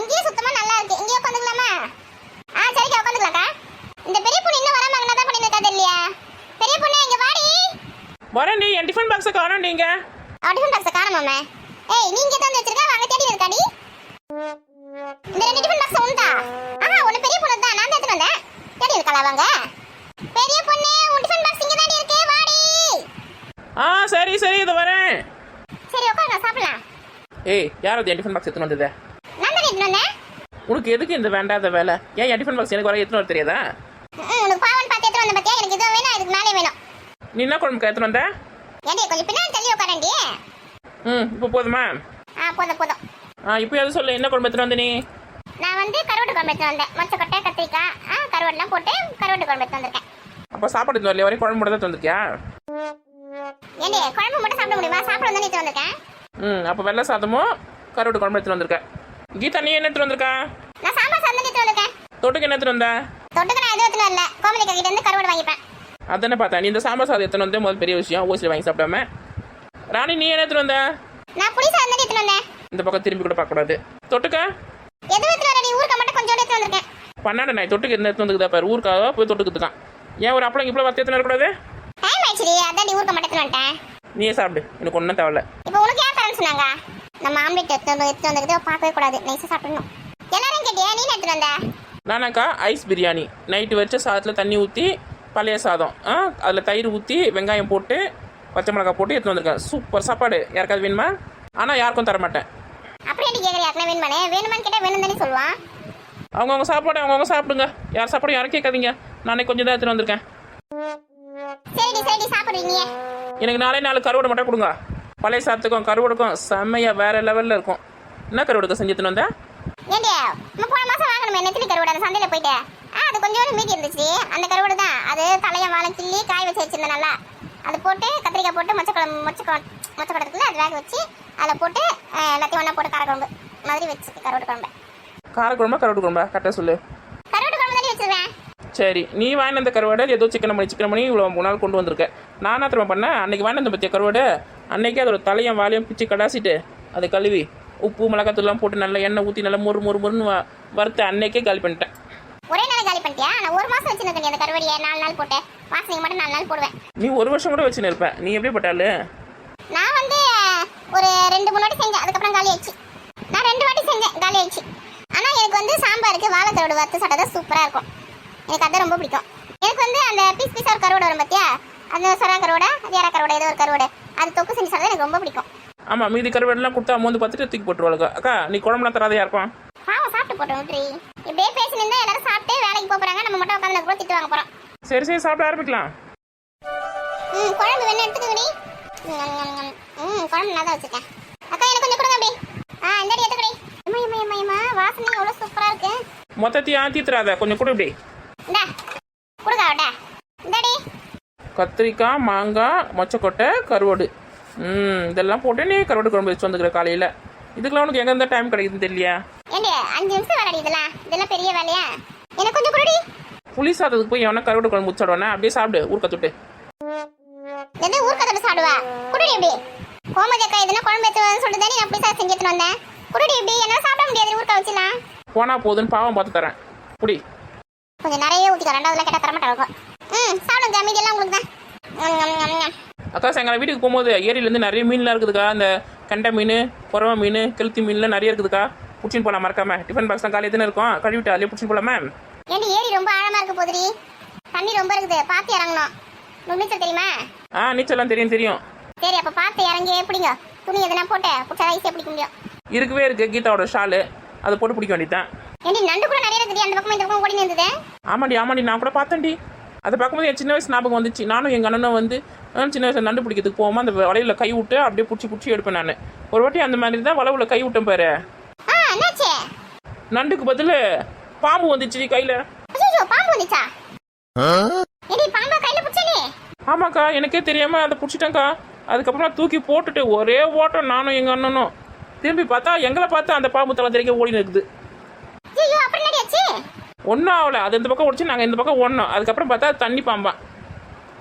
இங்கேயும் சுத்தமா நல்லா இருக்கு. இங்கேயே உட்காந்துக்கலாமா? ஆ சரிக்கா உட்காந்துக்கலாம்க்கா. இந்த பெரிய பொண்ணு இன்னும் வராம அங்கே தான் இருக்கா இல்லையா? பெரிய பொண்ணு இங்க வாடி. வரேன்டி என் டிஃபன் பாக்ஸை காணோம் நீங்க. டிஃபன் பாக்ஸை காணோமாமே ஏய் நீங்க தான் வச்சிருக்கா? வாங்க தேடி இருக்காடி. இந்த ரெண்டு டிஃபன் பாக்ஸ் உண்டா? ஆஹா ஒன்னு பெரிய பொண்ணு தான். நான் தான் எடுத்துட்டு வந்தேன். தேடி இருக்கலாம் வாங்க பெரிய பொண்ணு உன் டிஃபன் பாக்ஸ் இங்க தான் இருக்கு. வாடி. ஆ சரி சரி இதை வரேன். சரி உட்காருங்க சாப்பிடலாம். ஏய் யார் அது? என் டிஃபன் பாக்ஸ் எடுத்துன்னு வந்தது நான் தான் எடுத்துட்டு வந்தேன் உனக்கு எதுக்கு இந்த வேண்டாத வேலை? ஏன் டிஃபன் பாக்ஸ் எனக்கு வர எடுத்துன்னு வர தெரியாதா? உனக்கு பாவன் பார்த்து எடுத்துட்டு வந்த பத்தியா? எனக்கு இதுவும் வேணும் இதுக்கு மேலே வேணும். நீ என்ன குழம்புக்கு எடுத்துன்னு வந்த? ஏண்டி கொஞ்சம் பின்னாடி தள்ளி உட்காரண்டி. ம் இப்போ போதுமா? ஆ போதும் போதும். ஆ இப்போ எது சொல்லு என்ன குழம்பு எடுத்துன்னு வந்த நீ? நான் வந்து கருவாட்டு குழம்பு எடுத்து வந்தேன். மொச்சக்கொட்டை கத்திரிக்காய் ஆ கருவாடுலாம் போட்டு கருவாட்டு குழம்பு எடுத்து வந்திருக்கேன். அப்போ சாப்பாடு எடுத்து வரலையா? வரையும் குழம்பு மட்டும் தான் வந்திருக்கியா ஏண்டி குழம்பு மட்டும் சாப்பிட முடியுமா? சாப்பிட வந்து எடுத்து வந்திருக்கேன்? ம் அப்போ வெள்ளை சாதமும் கருவாட்டு குழம்பு எடுத்துன்னு வந்திருக்க கீதா நீ என்ன எடுத்துன்னு வந்திருக்கா? நான் சாம்பார் சாதம் எடுத்து வந்திருக்கேன். தொட்டுக்கு என்ன எடுத்துன்னு வந்த? தொட்டுக்கு நான் எதுவும் எடுத்துன்னு வரல. கோமலிக்கா கிட்ட இருந்து கருவாடு வாங்கிப்பேன். அதானே பார்த்தேன் நீ இந்த சாம்பார் சாதம் எடுத்துன்னு வந்து முதல் பெரிய விஷயம். ஓசியில் வாங்கி சாப்பிடாம. ராணி நீ என்ன எடுத்துன்னு வந்த? நான் புளி சாதம் தான் எடுத்துன்னு வந்தேன். இந்த பக்கம் திரும்பி கூட பார்க்கக்கூடாது. தொட்டுக்க? எதுவும் எடுத்துன்னு வரடி ஊருக்க மட்டும் கொஞ்சோண்டு எடுத்து வந்திருக்கேன். பன்னெண்டு நாய் தொட்டுக்கு என்ன எடுத்து வந்துக்குதா பாரு. ஊருக்காக போய் தொட்டுக்குதுக்கான் ஏன் ஒரு அப்பளம் இப்பளம் வத்தி எடுத்துன்னு வரக்கூடாது? டைம் ஆயிடுச்சுடி. அதான் ஊருக்க மட்டும் எடுத்துன்னு வந்துட்டேன். நீயே சாப்பிடு. எனக்கு ஒன்றும் தேவையில்ல. இப்போ உனக்கு ஏன் தரேன்னு சொன்னாங்க? நம்ம ஆம்லெட் எடுத்து எடுத்து பார்க்கவே கூடாது. நைஸாக சாப்பிடணும். எல்லாரும் கேட்டியா? நீ எடுத்துட்டு வந்த? நானாக்கா ஐஸ் பிரியாணி நைட்டு வச்ச சாதத்தில் தண்ணி ஊற்றி பழைய சாதம். ஆ அதில் தயிர் ஊற்றி வெங்காயம் போட்டு பச்சை மிளகாய் போட்டு எடுத்து வந்திருக்கேன். சூப்பர் சாப்பாடு. யாருக்காவது வேணுமா? ஆனால் யாருக்கும் தர மாட்டேன் அப்படி என்ன கேட்குற யாருக்குனா வேணுமானே? வேணுமான்னு கேட்டால் வேணும் தானே சொல்லுவான். அவங்கவுங்க சாப்பாடு அவங்கவுங்க சாப்பிடுங்க. யார் சாப்பாடும் யாரும் கேட்காதீங்க. நானே கொஞ்சம் தான் எடுத்துகிட்டு வந்திருக்கேன். சரிடி சரிடி எனக்கு நாளே நாலு கருவாடு மட்டும் கொடுங்க. பழைய சாதத்துக்கும் கருவாடுக்கும் செம்மையாக வேறு லெவலில் இருக்கும். என்ன கருவாடுக்கு செஞ்சு எடுத்துன்னு வந்தேன் ஏண்டி நம்ம போன மாசம் வாங்கணுமே நெத்திலி கருவாடு அந்த சந்தையில போயிட்டு. ஆ அது கொஞ்சோண்டு மீதி இருந்துச்சு. அந்த கருவாடு தான். அது தலைய வாழை கிள்ளி காய வச்சு வச்சிருந்தேன் நல்லா. அது போட்டு கத்திரிக்காய் போட்டு மொச்சக்குழம்பு மொச்சக்குழம்பு மொச்சக்குழம்பு இருக்குல்ல அது வேக வச்சு அதில் போட்டு எல்லாத்தையும் ஒன்றா போட்டு காரக்குழம்பு மாதிரி வச்சு கருவாடு குழம்பு. காரக்குழம்பா கருவாடு குழம்பா? கரெக்டாக சொல்லு. கருவாடு குழம்பு தானே வச்சிருவேன். சரி நீ வாங்கின அந்த கருவாடு ஏதோ சிக்கன் பண்ணி சிக்கன் பண்ணி இவ்வளோ மூணு நாள் கொண்டு வந்திருக்க. நானா திரும்ப பண்ணேன்? அன்னைக்கு வாங்கின பற்றிய கருவாடு? அன்னைக்கே அதோட தலையும் வாலையும் பிச்சு கடாசிட்டு அதை கழுவி உப்பு மிளகாத்தூள்லாம் போட்டு நல்லா எண்ணெய் ஊற்றி நல்லா மொறு மொறு மொறுன்னு வறுத்து அன்னைக்கே காலி பண்ணிட்டேன். ஒரே நாள் காலி பண்ணிட்டியா? நான் ஒரு மாசம் வச்சிருந்தேன் அந்த கருவாடியை நாலு நாள் போட்டு. வாசனைக்கு மட்டும் நாலு நாள் போடுவேன். நீ ஒரு வருஷம் கூட வச்சுன்னு இருப்ப. நீ எப்படி பட்டாலு நான் வந்து ஒரு ரெண்டு மூணு வாட்டி செஞ்சேன். அதுக்கப்புறம் காலி ஆயிடுச்சு. நான் ரெண்டு வாட்டி செஞ்சேன். காலி ஆயிடுச்சு. ஆனால் எனக்கு வந்து சாம்பாருக்கு வாழைக்கருவாடு வறுத்து சாப்பிட்டா சூப்பராக இருக்கும். எனக்கு அதான் ரொம்ப பிடிக்கும். எனக்கு வந்து அந்த பீஸ் பீஸாக ஒரு கருவாடு வரும் பார்த்தியா அந்த சொரா கருவாடை அது யாரா கருவாடு ஏதோ ஒரு கருவாடு. அது தொக்கு செஞ்சு சாப்பிட்டா எனக்கு ரொம்ப பிடிக்கும். ஆமாம் மீதி கருவாடுலாம் கொடுத்தா அம்மந்து பார்த்துட்டு தூக்கி போட்டுருவாளுங்க. அக்கா நீ குழம்புலாம் தராத யாருக்கும்? பாவம் சாப்பிட்டு போட்டோம் விட்ரி இப்படியே பேசினிருந்தா எல்லாரும் சாப்பிட்டு வேலைக்கு போக போகிறாங்க நம்ம மட்டும் உட்காந்து கூட திட்டு வாங்க போகிறோம் சரி சரி சாப்பிட ஆரம்பிக்கலாம். ம் குழம்பு வேணும் எடுத்துக்கோடி ம் குழம்பு நான் தான் வச்சுருக்கேன். அக்கா எனக்கு கொஞ்சம் கொடுங்க அப்படி. ஆ இந்தாடி எடுத்துக்கடி அம்மா அம்மா அம்மா அம்மா வாசனை எவ்வளோ சூப்பராக இருக்கு. மொத்தத்தையும் ஆத்தித்துறாத கொஞ்சம் கூட இப்படி. இந்தா கொடுங்க அவட்ட கத்திரிக்காய் மாங்காய் மொச்சக்கொட்டை கருவாடு. ம் இதெல்லாம் போட்டு நீ கருவாடு குழம்பு வச்சு வந்துக்கிற காலையில். இதுக்கெல்லாம் உனக்கு எங்கே இருந்தால் டைம் கிடைக்குதுன்னு தெரியலையா? ஏண்டி அஞ்சு நிமிஷம் வேலைடி இதெல்லாம். இதெல்லாம் பெரிய வேலையா? எனக்கு கொஞ்சம் கொடுடி. புளி சாதத்துக்கு போய் எவனா கருவாடு குழம்பு ஊச்சாடுவானே அப்படியே சாப்பிடு ஊர்க்க தொட்டு. எது ஊர்க்க தட்டு சாப்பிடுவா? குடுடி எப்படி கோமதி அக்கா எதுனா குழம்பு எடுத்து சொல்லிட்டு நான் அப்படி சார் செஞ்சு எடுத்துன்னு வந்தேன். குடுடி எப்படி என்னால் சாப்பிட முடியாது ஊர்க்க வச்சுலாம். போனா போதுன்னு பாவம் பார்த்து தரேன். புடி கொஞ்சம் நிறைய ஊற்றிக்க ரெண்டாவதுல கேட்டால் தரமாட்டாங்க ம் சாப்பிடுங்க மீதியெல்லாம் உங்களுக்கு தான். அக்கா சாயங்காலம் வீட்டுக்கு போகும்போது ஏரியிலேருந்து நிறைய மீன்லாம் இருக்குதுக்கா. இந்த கண்டை மீன் குறவை மீன் கெளுத்தி மீன்லாம் நிறைய இருக்குதுக்கா. பிடிச்சின்னு போகலாம் மறக்காம. டிஃபன் பாக்ஸ் தான் காலையில் தானே இருக்கும் கழுவிட்டு அதிலே பிடிச்சின்னு போகலாமா ஏண்டி ஏரி ரொம்ப ஆழமா இருக்கு போதுடி. தண்ணி ரொம்ப இருக்குது. பார்த்து இறங்கணும். நீச்சல் தெரியுமா? ஆ நீச்சல்லாம் தெரியும் தெரியும். சரி அப்ப பார்த்து இறங்கி பிடிங்க. துணி எதுனா போட்டு பிடிச்சா ஈஸியாக பிடிக்க முடியும். இருக்கவே இருக்கு கீதாவோட ஷாலு. அதை போட்டு பிடிக்க வேண்டியதான் ஏண்டி நண்டு கூட நிறைய இருக்குது. அந்த பக்கம் இந்த பக்கம் ஓடி இருந்தது. ஆமாடி ஆமாடி நான் கூட பார்த்தேன்டி. அதை பார்க்கும்போது என் சின்ன வயசு ஞாபகம் வந்துச்சு. நானும் எங்கள் அண்ணனும் வந்து சின்ன வயசுல நண்டு பிடிக்கிறதுக்கு போகாமல் அந்த வலையில கை விட்டு அப்படியே பிடிச்சி பிடிச்சி எடுப்பேன் நான். ஒரு வாட்டி அந்த மாதிரி தான் வலைவுல கை விட்டேன் பாரு. ஆ என்னாச்சு? நண்டுக்கு பதில் பாம்பு வந்துச்சு கையில். ஐயோ பாம்பு வந்துச்சா? ஏடி பாம்பா கையில பிடிச்சனே ஆமாக்கா எனக்கே தெரியாமல் அதை பிடிச்சிட்டேங்க்கா அதுக்கப்புறம் தூக்கி போட்டுட்டு ஒரே ஓட்டம் நானும் எங்கள் அண்ணனும். திரும்பி பார்த்தா எங்களை பார்த்தா அந்த பாம்பு தலை தெரிக்க ஓடி இருக்குது. ஒன்றும் ஆகல. அது இந்த பக்கம் ஓடிச்சு நாங்கள் இந்த பக்கம் ஓடணும். அதுக்கப்புறம் பார்த்தா தண்ணி பாம்பான்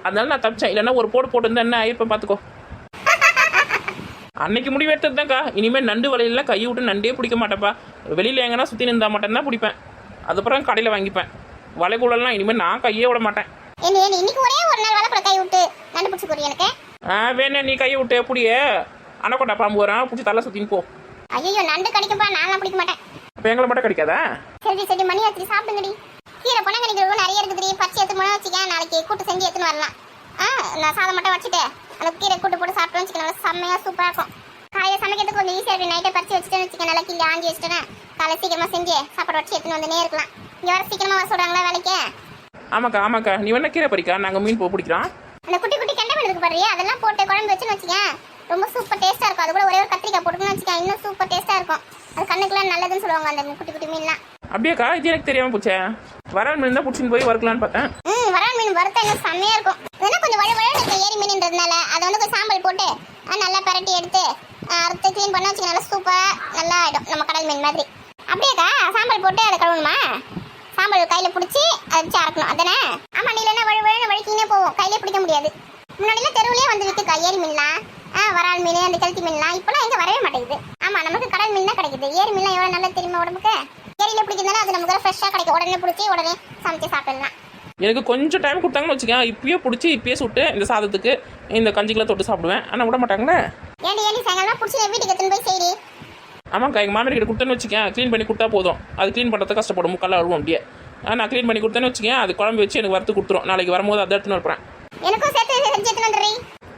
அதனால நான் தப்பிச்சேன். இல்லைன்னா ஒரு போடு போட்டு இருந்தா என்ன ஆயிருப்பேன் பார்த்துக்கோ அன்னைக்கு முடிவு எடுத்ததுதான்க்கா. இனிமேல் நண்டு வலையில கையை விட்டு நண்டே பிடிக்க மாட்டேன்ப்பா. வெளியில் எங்கன்னா சுற்றி நின்றா மட்டும்தான் பிடிப்பேன். அதுக்கப்புறம் கடையில் வாங்கிப்பேன். வலைக்குள்ளெல்லாம் இனிமேல் நான் கையே விட மாட்டேன். கை ஆ வேணா நீ கையை விட்டு எப்படியே அனக்கொண்டா பாம்பு வரான் பிடிச்சி தலை சுற்றின்னு போ. ஐயோ நண்டு கடிக்கும்பா நான்லாம் பிடிக்க மாட்டேன். எங்களை மட்டும் கிடைக்காதா? சரி சரி மணி ஆச்சு சாப்பிடுங்கடி. கீரை பொண்ணு கணிக்கிறது நிறைய இருக்குதுடி பச்சை எடுத்து போனா வச்சுக்க நாளைக்கு கூட்டு செஞ்சு எடுத்துன்னு வரலாம். ஆ நான் சாதம் மட்டும் வச்சுட்டு அந்த கீரை கூட்டு போட்டு சாப்பிட்டோம்னு வச்சுக்க நல்லா செம்மையா சூப்பரா இருக்கும். காலையில சமைக்கிறதுக்கு கொஞ்சம் ஈஸியாக இருக்கு. நைட்டை பறிச்சு வச்சுட்டேன்னு வச்சுக்க நல்லா கிண்டி ஆஞ்சி வச்சுட்டேன் காலை சீக்கிரமா செஞ்சு சாப்பாடு வச்சு எடுத்துன்னு வந்துனே இருக்கலாம் இங்க வர சீக்கிரமா வர சொல்றாங்களா வேலைக்கு? ஆமாக்கா ஆமாக்கா. நீ வேணா கீரை பறிக்கா. நாங்கள் மீன் போ பிடிக்கிறோம். அந்த குட்டி குட்டி கெண்டை மீன் இருக்கு பாரு அதெல்லாம் போட்டு குழம்பு வச்சுன்னு வச்சுக்கேன். ரொம்ப சூப்பர் டேஸ்டா இருக்கும். அது கூட ஒரே ஒரு கத்திரிக்காய் போட்டுக்கணும்னு வச்சுக்கேன். இன்னும் சூப்பர் டேஸ்டா இருக்கும். அது கண்ணுக்குலாம் நல்லதுன்னு சொல்லுவாங்க அந்த குட்டி குட்டி மீன்லாம். அப்படியாக்கா இது எனக்கு தெரியாமல் போச்சே? வரால் மீன் தான் பிடிச்சின்னு போய் வறுக்கலான்னு பார்த்தேன். ம் வரால் மீன் வறுத்தா இன்னும் செம்மையா இருக்கும். இதெல்லாம் கொஞ்சம் வழ வழ இருக்க ஏரி மீன்ன்றதுனால. அதை வந்து கொஞ்சம் சாம்பல் போட்டு நல்லா பிரட்டி எடுத்து அறுத்து க்ளீன் பண்ண வச்சுக்க நல்லா சூப்பரா நல்லா ஆயிடும். நம்ம கடல் மீன் மாதிரி. அப்படியேக்கா சாம்பல் போட்டு அதை கழுவணுமா? சாம்பல் கையில பிடிச்சி அதை வச்சு அரைக்கணும். அதானே? ஆமா நீ இல்லைன்னா வழி வழி வழிக்கினே போவோம். கையிலே பிடிக்க முடியாது. முன்னாடிலாம் தெருவுலயே வந்து வித்துக்கா ஏரி மீன்லாம். ஆ வரால் மீன் அந்த கெளுத்தி மீன்லாம் இப்போலாம் எங்க வரவே மாட்டேங்குது. ஆமா நமக்கு கடல் மீன் தான் கிடைக்குது. ஏரி மீன்லாம் எவ்வளவு நல்லா தெரியுமா உடம்புக்கு? ஏரியில பிடிக்கிறதுனால அது நமக்கு ஃப்ரெஷ்ஷா கிடைக்கும். உடனே பிடிச்சி உடனே சமைச்சு சாப்பிடலாம். எனக்கு கொஞ்சம் டைம் கொடுத்தாங்கன்னு வச்சுக்கேன் இப்பயே பிடிச்சி இப்பயே சுட்டு இந்த சாதத்துக்கு இந்த கஞ்சிக்கெல்லாம் தொட்டு சாப்பிடுவேன். ஆனால் விட மாட்டாங்களே? ஏண்டி ஏண்டி சாயங்காலம் பிடிச்சி வீட்டுக்கு எடுத்துன்னு போய் செய்டி. ஆமாக்கா எங்கள் மாமியார் கிட்ட கொடுத்தேன்னு வச்சுக்கேன் க்ளீன் பண்ணி கொடுத்தா போதும். அது க்ளீன் பண்ணுறது கஷ்டப்படும். முக்கால் அழுவும் அப்படியே. நான் க்ளீன் பண்ணி கொடுத்தேன்னு வச்சுக்கேன் அது குழம்பு வச்சு எனக்கு வறுத்து கொடுத்துரும். நாளைக்கு வரும்போது அதை எடுத்துன்னு வரப்பேன் எனக்கும் சேர்த்து செஞ்சு எடுத்துன்னு வந்துடுறீ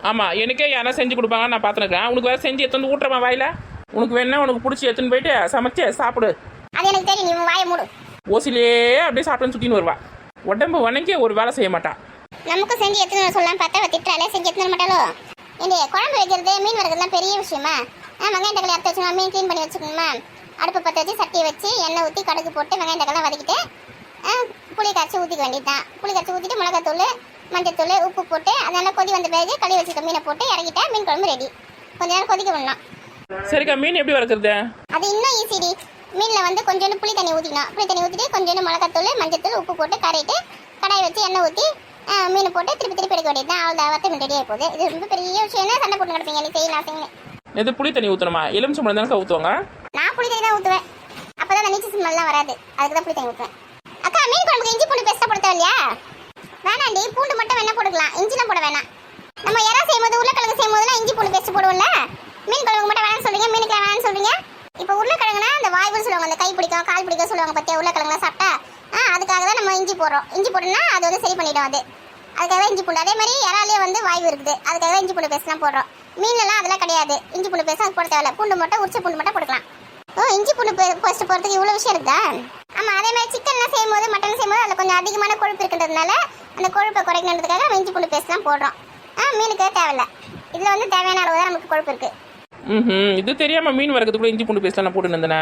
ஆமாம் எனக்கே யாரா செஞ்சு கொடுப்பாங்க நான் பார்த்துருக்கேன். உனக்கு வேறு செஞ்சு வந்து ஊட்டுறமா வாயில? உனக்கு வேணா உனக்கு பிடிச்சி எடுத்துன்னு போயிட்டு சமைச்சு சாப்பிடு. அது எனக்கு தெரியும் நீ வாயை மூடு. ஓசிலே அப்படியே சாப்பிட்டுன்னு சுற்றின்னு வருவா. உடம்பு வணங்கி ஒரு வேலை செய்ய மாட்டா. நமக்கும் செஞ்சு எடுத்துன்னு சொல்லலாம். பார்த்தா திட்டுறாளே செஞ்சு எடுத்துன்னு மாட்டாளோ? ஏண்டி குழம்பு வைக்கிறது மீன் வறுக்கிறதுலாம் பெரிய விஷயமா? வெங்காயம் தக்காளி அறுத்து வச்சுக்கணும்? மீன் க்ளீன் பண்ணி வச்சுக்கணுமா? அடுப்பு பற்ற வச்சு சட்டியை வச்சு எண்ணெய் ஊற்றி கடுகு போட்டு வெங்காயம் தக்காளி வதக்கிட்டு புளி கரைச்சி ஊற்றிக்க வேண்டியதுதான். புளி கரைச்சி ஊற்றிட்டு மிளகாத்தூள் மஞ்சத்தூள் உப்பு போட்டு அதெல்லாம் கொதி வந்த பிறகு கழுவி வச்சுக்க மீனை போட்டு இறக்கிட்டா மீன் குழம்பு ரெடி கொஞ்ச நேரம் கொதிக்க விடணும் சரிக்கா மீன் எப்படி வறுக்கிறது அது இன்னும் ஈஸிடி மீனில் வந்து கொஞ்சோண்டு புளி தண்ணி ஊற்றிக்கணும் புளி தண்ணி ஊற்றிட்டு கொஞ்சோண்டு மிளகாத்தூள் மஞ்சத்தூள் உப்பு போட்டு கரையிட்டு கடாய் வச்சு எண்ணெய் ஊற்றி மீனை போட்டு திருப்பி திருப்பி எடுக்க வேண்டியது தான் அவ்வளோ வறுத்து மீன் ரெடி ஆகி போகுது இது ரொம்ப பெரிய விஷயம் சண்டை போட்டு கிடப்பீங்க. நீ செய்யலாம் செய்யுங்க எது புளி தண்ணி ஊற்றணுமா எலுமிச்சம்பழம் தானே ஊற்றுவாங்க நான் புளி தண்ணி தான் ஊற்றுவேன் அப்போ தான் அந்த நீச்சல் ஸ்மெல்லாம் வராது. அதுக்கு தான் புளி தண்ணி ஊற்றுவேன் அக்கா மீன் குழம்புக்கு இஞ்சி பூண்டு பேஸ்ட்டாக போட தேவையா வேணாண்டி பூண்டு மட்டும் வேணா போட்டுக்கலாம். இஞ்சிலாம் போட வேணாம். நம்ம இறம் செய்யும்போது உருளைக்கிழங்கு செய்யும்போதுலாம் இஞ்சி பூண்டு பேஸ்ட் போடுவோம்ல? மீன் குழம்பு மட்டும் வேணாம்னு சொல்றீங்க மீனுக்கு வேணாம்னு சொல்றீங்க. இப்போ உருளைக்கிழங்குனா அந்த வாய்வுன்னு சொல்லுவாங்க அந்த கை பிடிக்கும் கால் பிடிக்கும் சொல்லுவாங்க பத்தியா உருளைக்கிழங்குலாம் சாப்பிட்டா? ஆ அதுக்காக தான் நம்ம இஞ்சி போடுறோம். இஞ்சி போட்டோம்னா அது வந்து சரி பண்ணிடும் அது. அதுக்காக தான் இஞ்சி பூண்டு. அதே மாதிரி இறாலே வந்து வாய்வு இருக்குது. அதுக்காக தான் இஞ்சி பூண்டு பேஸ்ட்லாம் போடுறோம். மீன்லாம் அதெல்லாம் கிடையாது. இஞ்சி பூண்டு பேஸ்ட் அது போட தேவையில்ல. பூண்டு மட்டும் உரிச்ச பூண்டு மட்டும் போட்டுக்கலாம். ஓ இஞ்சி பூண்டு பேஸ்ட் போடுறதுக்கு இவ்வளோ விஷயம் இருக்குதா ஆமாம் அதே மாதிரி சிக்கன்லாம் செய்யும்போது மட்டன் செய்யும்போது அதில் கொஞ்சம் அதிகமான கொழுப்பு இருக்கின்றதுனால அந்த கொழுப்பை குறைக்கணுன்றதுக்காக நம்ம இஞ்சி பூண்டு பேஸ்ட்லாம் போடுறோம். ஆ மீனுக்கு தேவையில்ல. இதில் வந்து தேவையான அளவு தான் நமக்கு கொழுப்பு இருக்குது ம் இது தெரியாமல் மீன் வறுக்கிறதுக்குள்ள இஞ்சி பூண்டு பேஸ்ட் நான் போட்டு இருந்தேனே?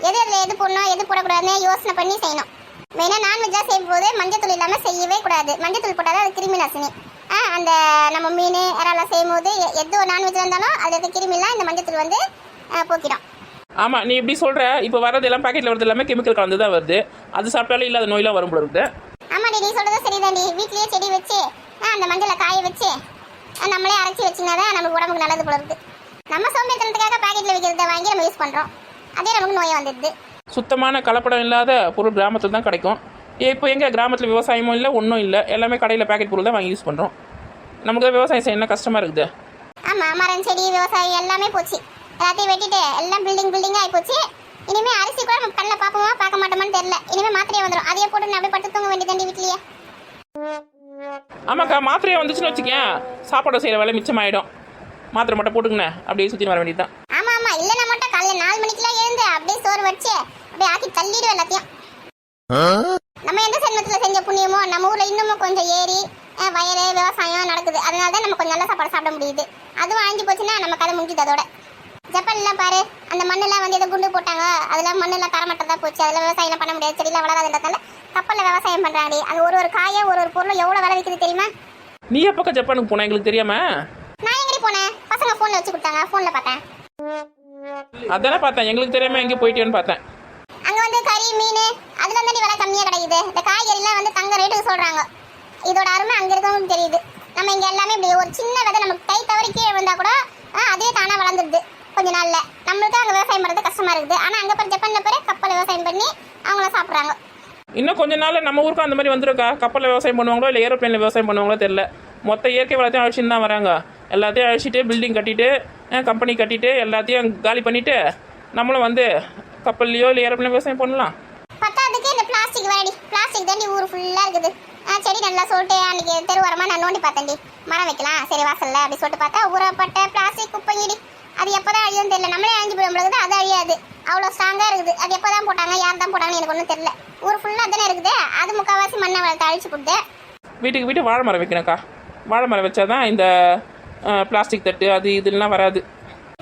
எது அதில் எது போடணும் எது போடக்கூடாதுன்னு யோசனை பண்ணி செய்யணும். மெயினாக நான்வெஜ்ஜாக செய்யும்போது மஞ்சத்தூள் இல்லாமல் செய்யவே கூடாது. மஞ்சத்தூள் போட்டால் தான் அது கிருமி நாசினி. ஆ அந்த நம்ம மீன் இறாலாம் செய்யும்போது எ- எது ஒரு நான்வெஜ் இருந்தாலும் அதில் இருக்க கிருமிலாம் இந்த மஞ்சத்தூள் வந்து போக்கிடும். ஆமாம் நீ இப்படி சொல்கிற இப்போ வரது எல்லாம் பாக்கெட்டில் வரது எல்லாமே கெமிக்கல் கலந்து தான் வருது. அது சாப்பிட்டாலே இல்லாத நோயெல்லாம் வரும் போல இருக்குது ஆமாடி நீ சொல்றதும் சரிதாண்டி. வீட்லயே செடி வச்சு அந்த மஞ்சளை காய வச்சு நம்மளே அரைச்சி வச்சுனா தான் நமக்கு உடம்புக்கு நல்லது போல இருக்கு. நம்ம சோம்பேறித்தனத்துக்காக பாக்கெட்ல விற்கிறத வாங்கி நம்ம யூஸ் பண்றோம். அதே நமக்கு நோயை வந்துடுது. சுத்தமான கலப்படம் இல்லாத பொருள் கிராமத்தில் தான் கிடைக்கும். இப்போ எங்கே கிராமத்தில் விவசாயமும் இல்லை ஒன்றும் இல்லை. எல்லாமே கடையில் பேக்கெட் பொருள் தான் வாங்கி யூஸ் பண்ணுறோம் நமக்கு தான் விவசாயம் செய்ய என்ன கஷ்டமாக இருக்குது. ஆமா மரம் செடி விவசாயம் எல்லாமே போச்சு. எல்லாத்தையும் வெட்டிட்டு எல்லாம் பில்டிங் பில்டிங் ஆகி போச்சு. இனிமே அரிசி கூட நம்ம கண்ணில் பார்ப்போமா பார்க்க மாட்டோமான்னு தெரியல. இனிமே மாத்திரையே வந்துடும் அதையே போட்டு நான் அப்படியே படுத்து தூங்க வேண்டியதாண்டி வீட்லயே. ஆமாக்கா மாத்திரையை வந்துச்சுன்னு வச்சுக்கேன். சாப்பாடு செய்கிற வேலை மிச்சமாயிடும். மாத்திரை மட்டும் போட்டுக்கண்ணே அப்படியே சுற்றி வர வேண்டியது தான் ஆமா ஆமா. இல்லைன்னா மட்டும் காலைல நாலு மணிக்கெல்லாம் எழுந்து அப்படியே சோறு வச்சு அப்படியே ஆக்கி தள்ளிடும் எல்லாத்தையும். நம்ம எந்த சென்மத்துல செஞ்ச புண்ணியமோ நம்ம ஊர்ல இன்னமும் கொஞ்சம் ஏரி அஹ், வயல் விவசாயம் நடக்குது. அதனால தான் நம்ம கொஞ்சம் நல்ல சாப்பாடு சாப்பிட முடியுது. அதுவும் அழிஞ்சு போச்சுன்னா நம்ம கதை முடிஞ்சுது அதோட. ஜப்பான்லாம் பாரு அந்த மண்ணெல்லாம் வந்து ஏதோ குண்டு போட்டாங்க. அதெல்லாம் மண்ணெல்லாம் தரமட்டதா போச்சு. அதெல்லாம் விவசாயம் பண்ண முடியாது. செடியெல்லாம் வளராதுன்றதால கப்பல்ல விவசாயம் பண்றாங்க அது ஒரு ஒரு காயை ஒரு ஒரு பொருளும் எவ்வளவு விலை விற்குது தெரியுமா? நீ எப்போக்கா ஜப்பானுக்கு போன? எங்களுக்கு தெரியாம? நான் எங்கடி போனேன்? பசங்க போன்ல வச்சு கொடுத்தாங்க. போன்ல பார்த்தேன். அதானே பார்த்தேன். எங்களுக்கு தெரியாம எங்கே போயிட்டேன்னு பார்த்தேன். அங்க வந்து கறி மீன் அதுல வந்து விலை கம்மியா கிடைக்குது. இந்த காய்கறிலாம் வந்து தங்க ரேட்டுக்கு சொல்றாங்க. இதோட அருமை அங்க இருக்கவங்களுக்கு தெரியுது. நம்ம இங்க எல்லாமே இப்படி ஒரு சின்ன விதை நமக்கு கை தவறி கீழே விழுந்தா கூட அதே தானா வளர்ந்துருது கொஞ்ச நாள்ல. நம்மளுக்கு அங்க விவசாயம் பண்றது கஷ்டமா இருக்குது. ஆனா அங்க போய் ஜப்பான்ல போய் கப்பல் விவசாயம் பண்ணி அவங்கள சாப்பிடுறாங்க. இன்னும் கொஞ்ச நாள் நம்ம ஊருக்கு அந்த மாதிரி வந்துருக்கா? கப்பலில் விவசாயம் பண்ணுவாங்களோ இல்லை ஏரோப்ளேனில் விவசாயம் பண்ணுவாங்களோ தெரியல. மொத்த இயற்கை வளத்தையும் அழிச்சுன்னு தான் வராங்க. எல்லாத்தையும் அழிச்சிட்டு பில்டிங் கட்டிட்டு கம்பெனி கட்டிட்டு எல்லாத்தையும் காலி பண்ணிட்டு நம்மளும் வந்து கப்பல்லையோ இல்லை ஏரோப்ளேன் விவசாயம் பண்ணலாம். பத்தாவதுக்கு இந்த பிளாஸ்டிக் வேடி. பிளாஸ்டிக் தாண்டி ஊர் ஃபுல்லா இருக்குது. செடி நல்லா சொல்லிட்டு அன்னைக்கு தெருவாரமா நான் நோண்டி பார்த்தேன்டி. மரம் வைக்கலாம். சரி வாசல்ல அப்படி சொல்லிட்டு பார்த்தா ஊறப்பட்ட அழியும் தெரியல. நம்மளே அழிஞ்சு போய் நம்மளுக்கு அது அழியாது. அவ்வளோ ஸ்ட்ராங்கா இருக்குது. அது எப்போதான் போட்டாங்க யார் தான் போட்டாங்கன்னு எனக்கு ஒன்றும் தெரியல. ஊர் ஃபுல்லா தானே இருக்குது. அது முக்கால்வாசி மண்ணை வளர்த்து அழிச்சு கொடுத்து வீட்டுக்கு வீட்டு வாழை மரம் வைக்கணும்க்கா. வாழை மரம் வச்சாதான் இந்த பிளாஸ்டிக் தட்டு அது இதெல்லாம் வராது.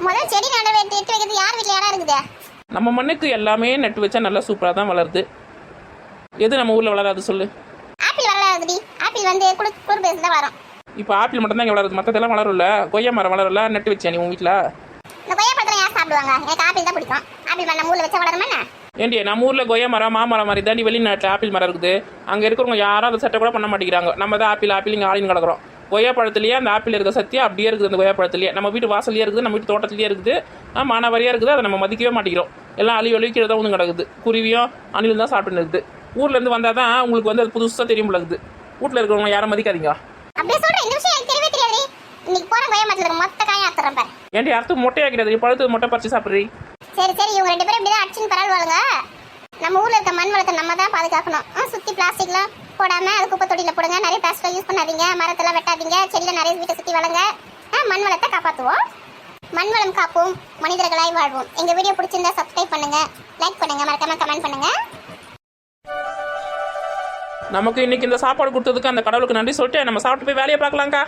முதல்ல செடி நட வெட்டி எட்டு வைக்கிறது யார் வீட்டில் யாரா இருக்குது? நம்ம மண்ணுக்கு எல்லாமே நட்டு வச்சா நல்லா சூப்பராக தான் வளருது. எது நம்ம ஊரில் வளராது சொல்லு. ஆப்பிள் வளராதுடி. ஆப்பிள் வந்து குடு குடு பேசு தான் வரும். இப்போ ஆப்பிள் மட்டும்தான் இங்கே வளருது. மற்றதெல்லாம் வளரும்ல. கொய்யா மரம் வளரல நட்டு வச்சியா நீ உன் வீட்டில் இந்த கொய்யா பழத்தில் யார் சாப்பிடுவாங்க. எனக்கு ஆப்பிள் தான் பிடிக்கும். ஆப்பிள் மரம் நம்ம ஊரில் வச்சா வளருமா என்ன? ஏண்டி நம்ம ஊரில் கொய்யா மரம் மாமரம் மாதிரி தாண்டி வெளிநாட்டில் ஆப்பிள் மரம் இருக்குது. அங்கே இருக்கிறவங்க யாரும் அதை சட்டை கூட பண்ண மாட்டேங்கிறாங்க. நம்ம தான் ஆப்பிள் ஆப்பிள் இங்கே ஆளின்னு கிடக்குறோம். கொய்யா பழத்துலேயே அந்த ஆப்பிள் இருக்க சத்தியம் அப்படியே இருக்குது அந்த கொய்யா பழத்துலேயே. நம்ம வீட்டு வாசல்லையே இருக்குது நம்ம வீட்டு தோட்டத்துலேயே இருக்குது. மானாவாரியாக இருக்குது அதை நம்ம மதிக்கவே மாட்டேங்கிறோம். எல்லாம் அழி அழிக்கிறது தான் ஒன்று கிடக்குது. குருவியும் அணிலும் தான் சாப்பிட்டு இருக்குது. ஊர்லேருந்து வந்தால் தான் உங்களுக்கு வந்து அது புதுசாக தெரியும் இருக்குது. வீட்டில் இருக்கிறவங்க யாரும் மதிக்காதீங்க. அப்படியே இந்த விஷயம் தெரியாது இன்னைக்கு போற கொய்யா மரத்துல மொத்த காயும் அத்துறேன் பாரு. ஏன்டி அறுத்து மொட்டையாக்கிறது பழுத்து மொட்டை பறிச்சு சாப்பிட்றீ. சரி சரி இவங்க ரெண்டு பேரும் இப்படிதான் அடிச்சுன்னு பரவாயில்ல நம்ம ஊர்ல இருக்க மண் வளத்தை நம்ம தான் பாதுகாக்கணும். ஆ, சுத்தி பிளாஸ்டிக்லாம் போடாம அது குப்பை தொட்டியில போடுங்க. நிறைய பிளாஸ்டிக் யூஸ் பண்ணாதீங்க. மரத்தெல்லாம் வெட்டாதீங்க. செடியில நிறைய வீட்டை சுத்தி வளங்க. மண் வளத்தை காப்பாத்துவோம். மண் வளம் காப்போம். மனிதர்களாய் வாழ்வோம். எங்க வீடியோ பிடிச்சிருந்தா சப்ஸ்கிரைப் பண்ணுங்க. லைக் பண்ணுங்க. மறக்காம கமெண்ட் பண்ணுங்க. நமக்கு இன்னைக்கு இந்த சாப்பாடு கொடுத்ததுக்கு அந்த கடவுளுக்கு நன்றி சொல்லிட்டு நம்ம சாப்பிட்டு போய் வேலையை பார்க்கலாம்க்கா.